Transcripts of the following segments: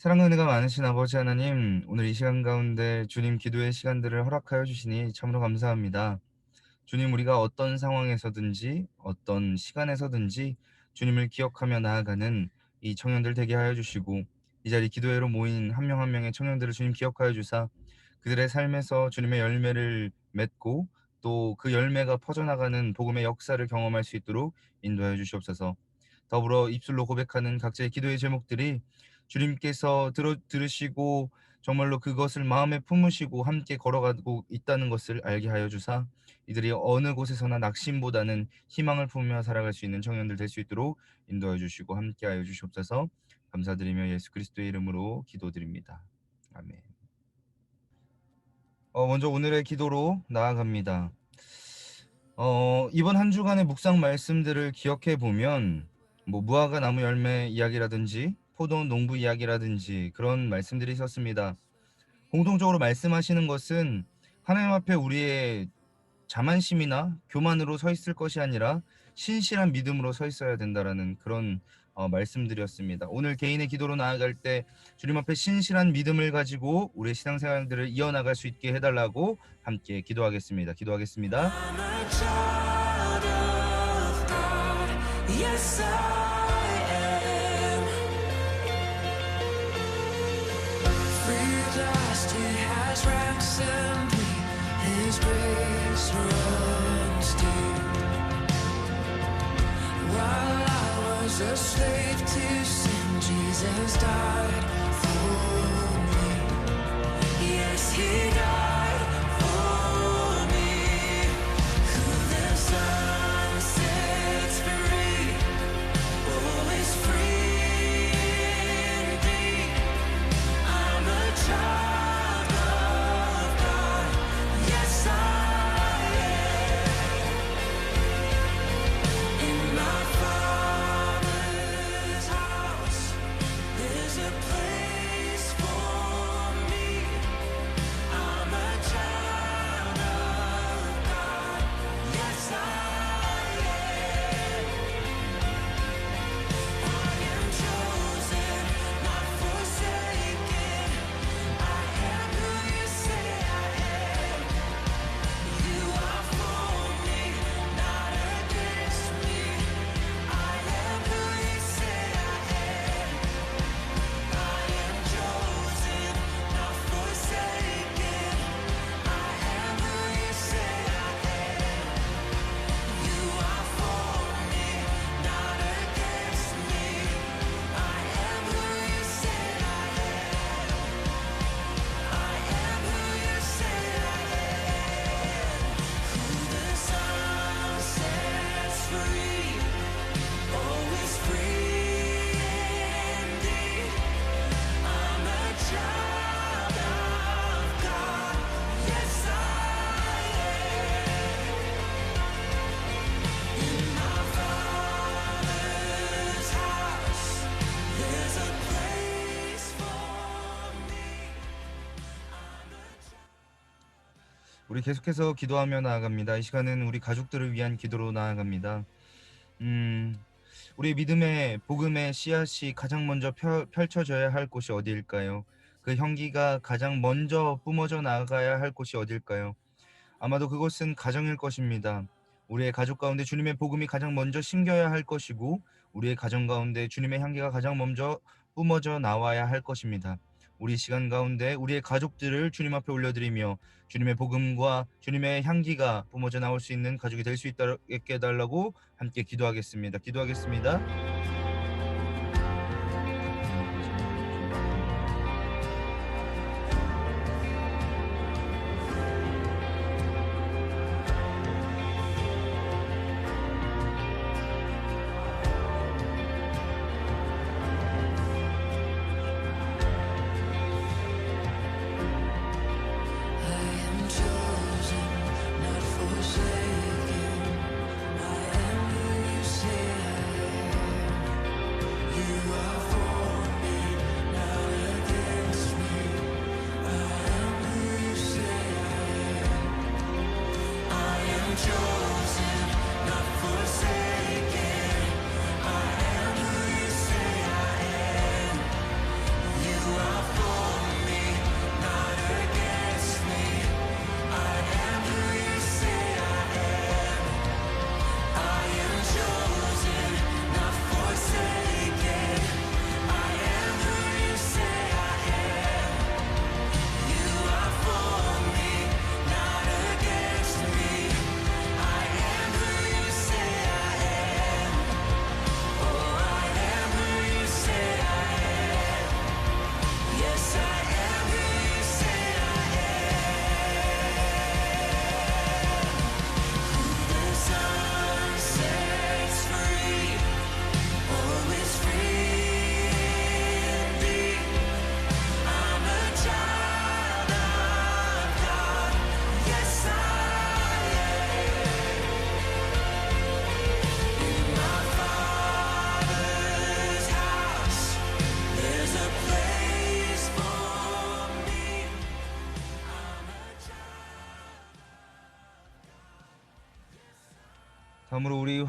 사랑과 은혜가 많으신 아버지 하나님, 오늘 이 시간 가운데 주님 기도의 시간들을 허락하여 주시니 참으로 감사합니다. 주님, 우리가 어떤 상황에서든지 어떤 시간에서든지 주님을 기억하며 나아가는 이 청년들 되게 하여 주시고 이 자리 기도회로 모인 한 명한 명의 청년들을 주님 기억하여 주사 그들의 삶에서 주님의 열매를 맺고 또 그 열매가 퍼져나가는 복음의 역사를 경험할 수 있도록 인도하여 주시옵소서. 더불어 입술로 고백하는 각자의 기도의 제목들이 주님께서 들어, 들으시고 정말로 그것을 마음에 품으시고 함께 걸어가고 있다는 것을 알게 하여 주사 이들이 어느 곳에서나 낙심보다는 희망을 품으며 살아갈 수 있는 청년들 될 수 있도록 인도해 주시고 함께 하여 주시옵소서 감사드리며 예수 그리스도의 이름으로 기도드립니다. 아멘. 어, 먼저 오늘의 기도로 나아갑니다. 어, 이번 한 주간의 묵상 말씀들을 기억해 보면 뭐 무화과 나무 열매 이야기라든지 포도 농부 이야기라든지 그런 말씀들이 있었습니다. 공통적으로 말씀하시는 것은 하나님 앞에 우리의 자만심이나 교만으로 서 있을 것이 아니라 신실한 믿음으로 서 있어야 된다라는 그런 어, 말씀드렸습니다. 오늘 개인의 기도로 나아갈 때 주님 앞에 신실한 믿음을 가지고 우리의 신앙생활들을 이어나갈 수 있게 해달라고 함께 기도하겠습니다. 기도하겠습니다. A slave to sin, Jesus died for me. Yes, He died 우리 계속해서 기도하며 나아갑니다. 이 시간은 우리 가족들을 위한 기도로 나아갑니다. 음, 우리 믿음의 복음의 씨앗이 가장 먼저 펼, 펼쳐져야 할 곳이 어디일까요? 그 향기가 가장 먼저 뿜어져 나가야 할 곳이 어딜까요? 아마도 그곳은 가정일 것입니다. 우리의 가족 가운데 주님의 복음이 가장 먼저 심겨야 할 것이고 우리의 가정 가운데 주님의 향기가 가장 먼저 뿜어져 나와야 할 것입니다. 우리 시간 가운데 우리의 가족들을 주님 앞에 올려드리며 주님의 복음과 주님의 향기가 뿜어져 나올 수 있는 가족이 될 수 있게 해달라고 함께 기도하겠습니다. 기도하겠습니다.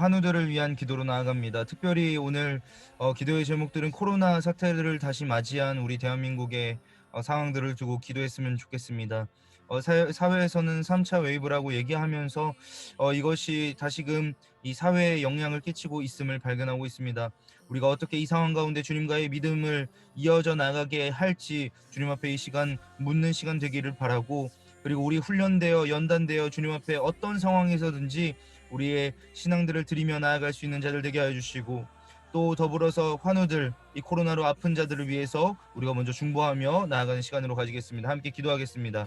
환우들을 위한 기도로 나아갑니다. 특별히 오늘 어, 기도의 제목들은 코로나 사태를 다시 맞이한 우리 대한민국의 어, 상황들을 두고 기도했으면 좋겠습니다. 어, 사, 사회에서는 3차 웨이브라고 얘기하면서 어, 이것이 다시금 이 사회에 영향을 끼치고 있음을 발견하고 있습니다. 우리가 어떻게 이 상황 가운데 주님과의 믿음을 이어져 나가게 할지 주님 앞에 이 시간 묻는 시간 되기를 바라고 그리고 우리 훈련되어 연단되어 주님 앞에 어떤 상황에서든지 우리의 신앙들을 드리며 나아갈 수 있는 자들 되게 하여 주시고 또 더불어서 환우들 이 코로나로 아픈 자들을 위해서 우리가 먼저 중보하며 나아가는 시간으로 가지겠습니다. 함께 기도하겠습니다.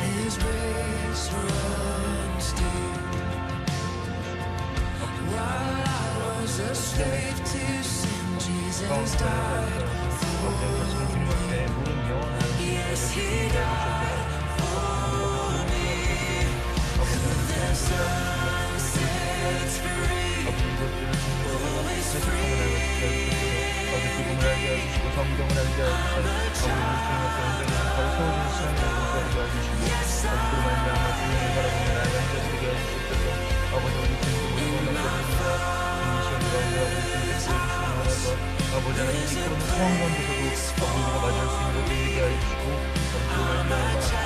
His grace runs deep. While Abone olmayı, beğenmeyi, abone olmayı, 아버지 하나님 이 코로나 상황 가운데서도 아버지 우리가 맞이할 수 있는 되게 해주시고 아버지 그로 말미암아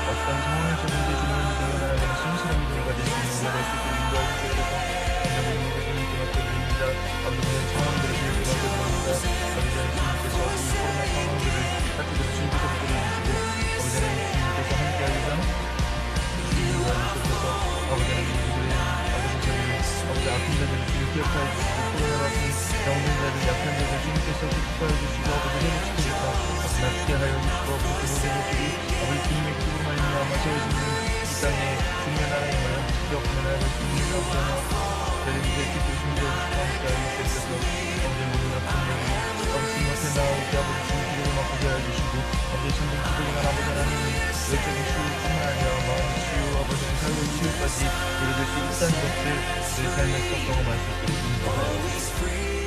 어떤 상황에서든지 주님을 믿으며 나아가는 신실한 믿음을 가질 수 있는 우리가 될수 있도록 인도해 우리 모두 주님께 맡겨드립니다 아버지 모든 상황들을 주님께 맡겨드립니다 아버지 하나님 주님께서 이 코로나 상황들을 사태들을 주님께서 붙들어주시고 아버지 하나님 주님께서 인도하주셔서 아버지 하나님 우리들의 아버지 저희를 아버지 아픈 자들을 주님 기억하여 주시고 코로나 같은 병든 자들 약한 자들 주님께서 기뻐하여 주시고 아버지 회를 지켜주사 아버지 낫게 하여 주 시고 아버지 그 모든 것들이 아버지 주님의 기도로 말미암아 세워지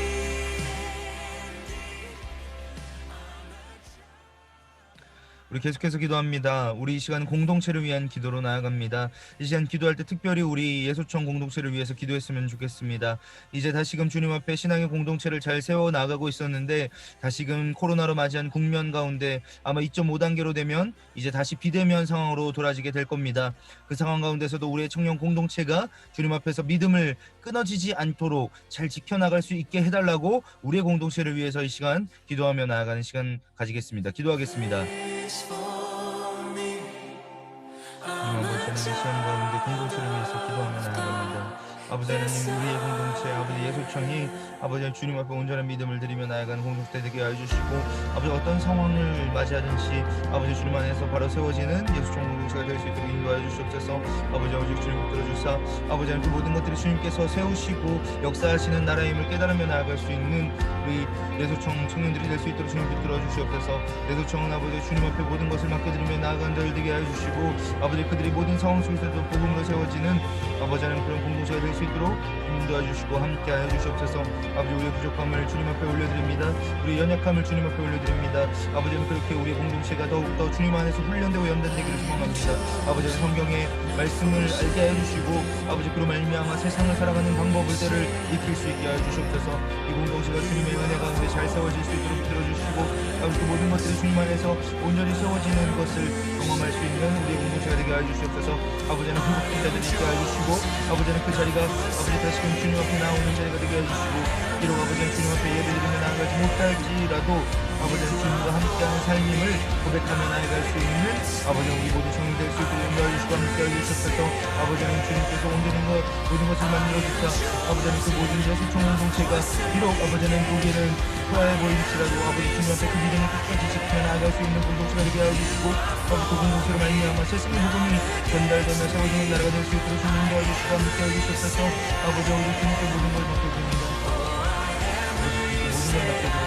우리 계속해서 기도합니다. 우리 이 시간 공동체를 위한 기도로 나아갑니다. 이 시간 기도할 때 특별히 우리 예수청 공동체를 위해서 기도했으면 좋겠습니다. 이제 다시금 주님 앞에 신앙의 공동체를 잘 세워 나가고 있었는데 다시금 코로나로 맞이한 국면 가운데 아마 2.5단계로 되면 이제 다시 비대면 상황으로 돌아지게 될 겁니다. 그 상황 가운데서도 우리의 청년 공동체가 주님 앞에서 믿음을 끊어지지 않도록 잘 지켜나갈 수 있게 해달라고 우리의 공동체를 위해서 이 시간 기도하며 나아가는 시간 가지겠습니다. 기도하겠습니다. Is for me. 하나님 아버지 하나님 우리의 공동체 아버지 예수청이 아버지 주님 앞에 온전한 믿음을 드리며 나아가는 공동체 되게 하여 주시고 아버지 어떤 상황을 맞이하든지 아버지 주님 안에서 바로 세워지는 예수청 공동체가 될 수 있도록 인도하여 주시옵소서. 아버지 아버지 주님 붙들어 주사 아버지 하나님 그 모든 것들이 주님께서 세우시고 역사하시는 나라임을 깨달으며 나아갈 수 있는 우리 예수청 청년들이 될 수 있도록 주님 붙들어 주시옵소서. 예수청은 아버지 주님 앞에 모든 것을 맡겨드리며 나아간 자를 되게 하여 주시고 아버지 그들이 모든 상황 속에서도 복음으로 세워지는 아버지 하나님 그런 공동체가 될수 있도록 인도해 주시고 함께 하여 주시옵소서. 아버지 우리의 부족함을 주님 앞에 올려드립니다. 우리의 연약함을 주님 앞에 올려드립니다. 아버지 하나님 그렇게 우리의 공동체가 더욱더 주님 안에서 훈련되고 연단되기를 소망합니다. 아버지 성경의 말씀을 알게 하여 주시고 아버지 그로 말미암아 세상을 살아가는 방법을 익힐 수 있게 하여 주시옵소서. 이 공동체가 주님의 은혜 가운데 잘 세워질 수 있도록 들어주시고 아버지 그 모든 것들이 주님 안에서 온전히 세워지는 것을 경험할 수 있는 우리의 공동체가 되게 하여 주시옵소서. 아버지는 회복된 자들이 있게 하여 주시고 아버지는 그 자리가 아버지 다시 금 주님 앞에 나오는 자리가 되게 하여 주시고 비록 아버지는 주님 앞에 예배드리며 나아가지 못할지라도 아버지는 주님과 함께하는 삶임을 고백하며 나아갈 수 있는 아버지 우리 모두 성이 될수 있도록 인도해 주시고 함께하여 주셨소서 아버지는 주님께서 온전한 것 모든 것을 만들어 주사 아버지는 그 모든 예수총 공동체가 비록 아버지는 보기에는 후하해 보일지라도 아버지 주님 앞에 그 믿음을 끝까지 지켜나갈 수 있는 공동체가 되게 하여 주시고 아버지 그 공동체로 말미암아 세상의 복음이 전달되며 세워지는 나라가 될 수 있도록 주님 인도해 주시고 함께하여 주셨소서 아버지 우리 주님께 모든 걸 맡겨드립니다 모든 걸 맡겨드립니다 아버지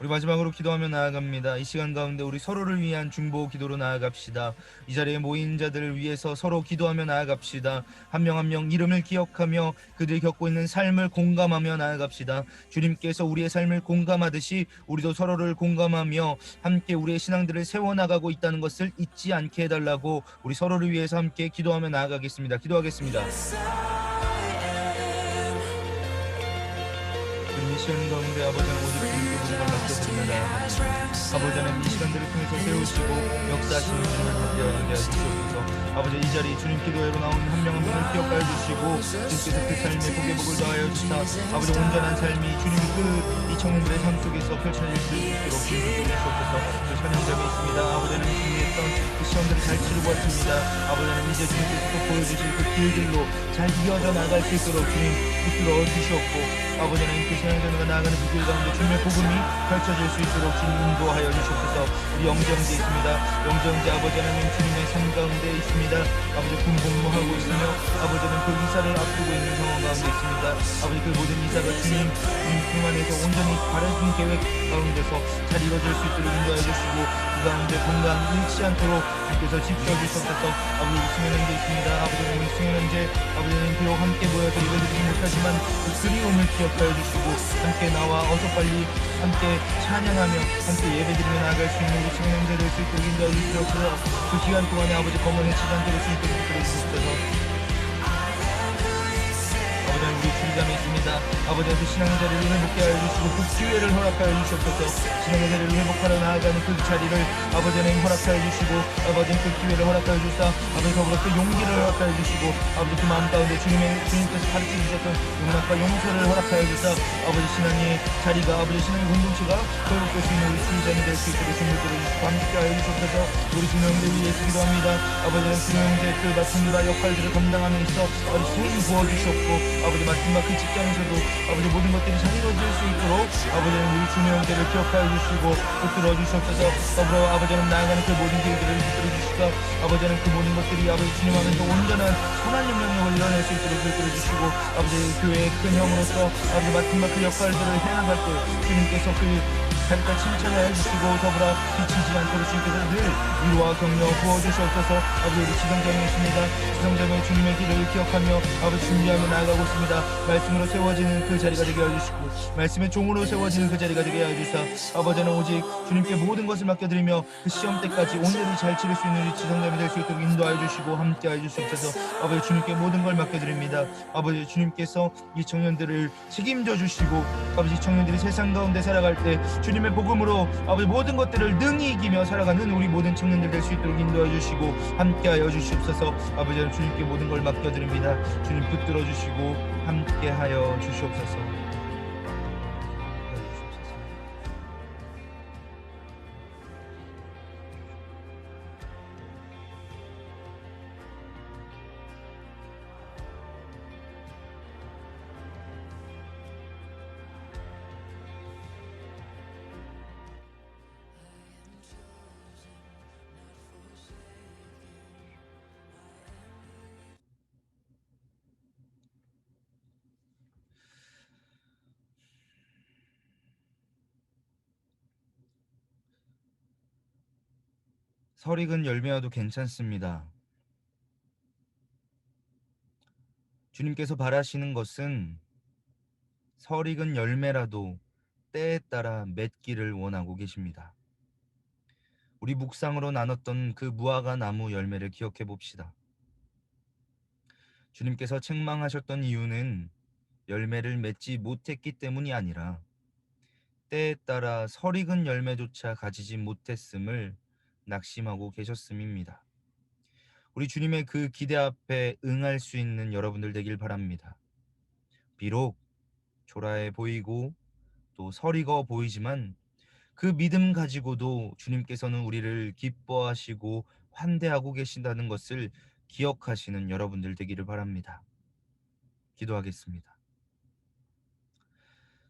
아버지 아버지 아버지 우리 마지막으로 기도하며 나아갑니다. 이 시간 가운데 우리 서로를 위한 중보 기도로 나아갑시다. 이 자리에 모인 자들을 위해서 서로 기도하며 나아갑시다. 한명 한 명 이름을 기억하며 그들이 겪고 있는 삶을 공감하며 나아갑시다. 주님께서 우리의 삶을 공감하듯이 우리도 서로를 공감하며 함께 우리의 신앙들을 세워나가고 있다는 것을 잊지 않게 해달라고 우리 서로를 위해서 함께 기도하며 나아가겠습니다. 기도하겠습니다. 주님 이 시간 가운데 아버지는 오직 모든 걸 맡겨드립니다. 아버지는 이 시간들을 통해서 세우시고 역사하시는 주님을 함께 하게 하시옵소서. 아버지 이 자리 주님 기도회로 나온 한 명 한 명을 기억하여 주시고 주님께서 그 삶에 복의 복을 더하여 주사 아버지 온전한 삶이 주님 그 이 청년들의 삶 속에서 펼쳐질 수 있도록 주님 주시옵소서. 그 찬양점이 있습니다. 아버지는 준비했던 그 시험들을 잘 치르고 왔습니다. 아버지는 이제 주님께서 또 보여주실 그 길들로 잘 이어져 나갈 수 있도록 주님 붙들어 주시옵고 아버지는 그 찬양점이가 나아가는 그 길 가운데 주님의 복음이 펼쳐질 수 있도록 주님 인도하여 주시옵소서 우리 영정제 있습니다. 영정제 아버지 하나님 주님의 삶 가운데 있습니다. 아버지 군복무하고 있으며 아버지는 그 이사를 앞두고 있는 상황 가운데 있습니다. 아버지 그 모든 이사가 주님 품 안에서 온전히 바른 계획 가운데서 잘 이루어질 수 있도록 인도하여 주시고 그 가운데 건강 잃지 않도록 주께서 지켜 주시옵소서 아버지 수면 현재 있습니다. 아버지는 우리 수면 현재 아버지는 비록 함께 모여서 예배드리지 못하지만 그 그리움을 기억하여 주시고 함께 나와 어서 빨리 함께 찬양하며 함께 예배드리며 나아갈 수 있는 우리 수면 현재 될수 있도록 인도하여 주시옵소서. 그 기간 동안에 아버지 검은의 지장 될수 있도록 주시옵소서 주리잠에 있습니다. 아버지의 그 신앙의 자리를 회복하게 하여 주시고 그 기회를 허락하여 주시옵소서. 신앙의 자리를 회복하러 나아가는 그 자리를 아버지는 허락하여 주시고 아버지는 그 기회를 허락하여 주사 아버지 더불어 그 용기를 허락하여 주시고 아버지 그 마음 가운데 주님의 주님께서 가르쳐 주셨던 용납과 용서를 허락하여 주사 아버지 신앙의 자리가 아버지 신앙의 공동체가 회복될 수 있는 우리 주리잠이 될 수 있도록 들어주시고 함께하여 주시옵소서. 우리 주님들 위해서 기도합니다. 아버지는 주님의 그 맡은 바 역할들을 감당하며 있어 아버지 승인 부어주시옵고 아버지 마지막 그 직장에서도 아버지 모든 것들이 잘 이루어질 수 있도록 아버지는 우리 형제를 기억하여 주시고 붙들어 주시옵소서. 더불어 아버지는 나아가는 그 모든 길들을 붙들어 주시고 아버지는 그 모든 것들이 아버지 주님 안에서 온전한 선한 영향력을 이뤄낼 수 있도록 붙들어 주시고 아버지 교회의 큰 형으로서 아버지 맡은 바그 역할들을 해나갈 때 주님께서 그 잠깐 칭찬하여 주시고 더불어 비치지 않도록 주님께서 늘 위로와 격려 부어주시옵소서. 아버지 우리 지성장에 있습니다. 지성장에 주님의 길을 기억하며 아버지 준비하며 나아가고 있습니다. 말씀으로 세워지는 그 자리가 되게 해주시고 말씀의 종으로 세워지는 그 자리가 되게 해주사 아버지는 오직 주님께 모든 것을 맡겨드리며 그 시험 때까지 온전히 잘 치를 수 있는 우리 지성장이 될 수 있도록 인도하여 주시고 함께하여 주시옵소서. 아버지 주님께 모든 걸 맡겨드립니다. 아버지 주님께서 이 청년들을 책임져 주시고 아버지 청년들이 세상 가운데 살아갈 때 주님 의 복음으로 아버지 모든 것들을 능히 이기며 살아가는 우리 모든 청년들 될 수 있도록 인도해 주시고 함께하여 주시옵소서. 아버지 주님께 모든 걸 맡겨드립니다. 주님 붙들어 주시고 함께하여 주시옵소서 설익은 열매와도 괜찮습니다. 주님께서 바라시는 것은 설익은 열매라도 때에 따라 맺기를 원하고 계십니다. 우리 묵상으로 나눴던 그 무화과 나무 열매를 기억해 봅시다. 주님께서 책망하셨던 이유는 열매를 맺지 못했기 때문이 아니라 때에 따라 설익은 열매조차 가지지 못했음을 낙심하고 계셨음입니다. 우리 주님의 그 기대 앞에 응할 수 있는 여러분들 되길 바랍니다. 비록 초라해 보이고 또 설익어 보이지만 그 믿음 가지고도 주님께서는 우리를 기뻐하시고 환대하고 계신다는 것을 기억하시는 여러분들 되기를 바랍니다. 기도하겠습니다.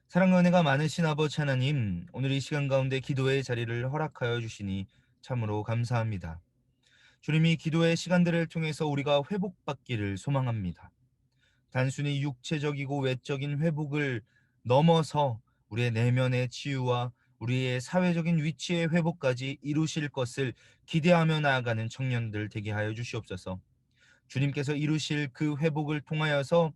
사랑과 은혜가 많으신 아버지 하나님, 오늘 이 시간 가운데 기도의 자리를 허락하여 주시니 참으로 감사합니다. 주님이 기도의 시간들을 통해서 우리가 회복받기를 소망합니다. 단순히 육체적이고 외적인 회복을 넘어서 우리의 내면의 치유와 우리의 사회적인 위치의 회복까지 이루실 것을 기대하며 나아가는 청년들 되게 하여 주시옵소서. 주님께서 이루실 그 회복을 통하여서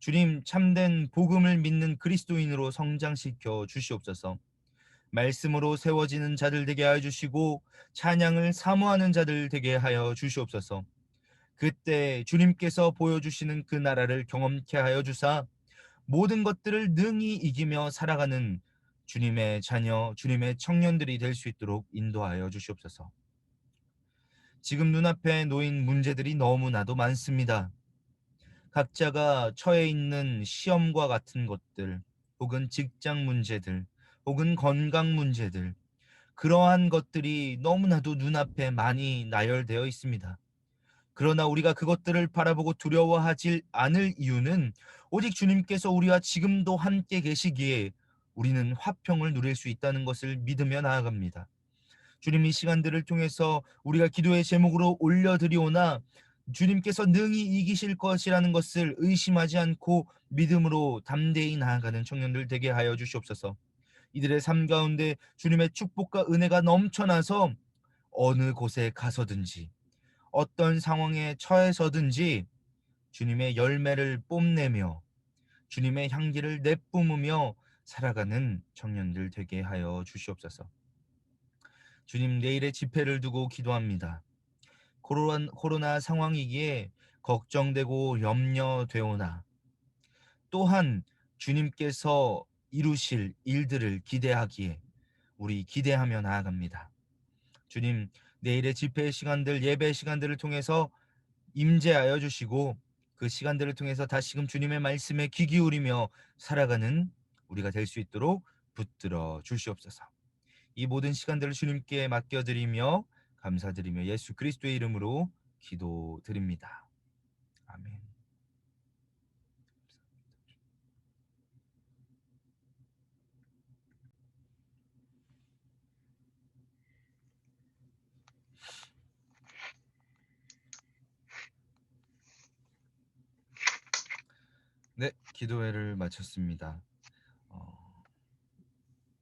주님 참된 복음을 믿는 그리스도인으로 성장시켜 주시옵소서. 말씀으로 세워지는 자들 되게 하여 주시고 찬양을 사모하는 자들 되게 하여 주시옵소서. 그때 주님께서 보여주시는 그 나라를 경험케 하여 주사 모든 것들을 능히 이기며 살아가는 주님의 자녀, 주님의 청년들이 될 수 있도록 인도하여 주시옵소서. 지금 눈앞에 놓인 문제들이 너무나도 많습니다. 각자가 처해 있는 시험과 같은 것들, 혹은 직장 문제들, 혹은 건강 문제들, 그러한 것들이 너무나도 눈앞에 많이 나열되어 있습니다. 그러나 우리가 그것들을 바라보고 두려워하지 않을 이유는 오직 주님께서 우리와 지금도 함께 계시기에 우리는 화평을 누릴 수 있다는 것을 믿으며 나아갑니다. 주님 이 시간들을 통해서 우리가 기도의 제목으로 올려드리오나 주님께서 능히 이기실 것이라는 것을 의심하지 않고 믿음으로 담대히 나아가는 청년들 되게 하여 주시옵소서. 이들의 삶 가운데 주님의 축복과 은혜가 넘쳐나서 어느 곳에 가서든지 어떤 상황에 처해서든지 주님의 열매를 뽐내며 주님의 향기를 내뿜으며 살아가는 청년들 되게 하여 주시옵소서. 주님 내일의 집회를 두고 기도합니다. 코로나, 상황이기에 걱정되고 염려되오나 또한 주님께서 이루실 일들을 기대하기에 우리 기대하며 나아갑니다. 주님 내일의 집회 시간들 예배 시간들을 통해서 임재하여 주시고 그 시간들을 통해서 다시금 주님의 말씀에 귀 기울이며 살아가는 우리가 될 수 있도록 붙들어 주시옵소서. 이 모든 시간들을 주님께 맡겨드리며 감사드리며 예수 그리스도의 이름으로 기도드립니다. 아멘. 네, 기도회를 마쳤습니다.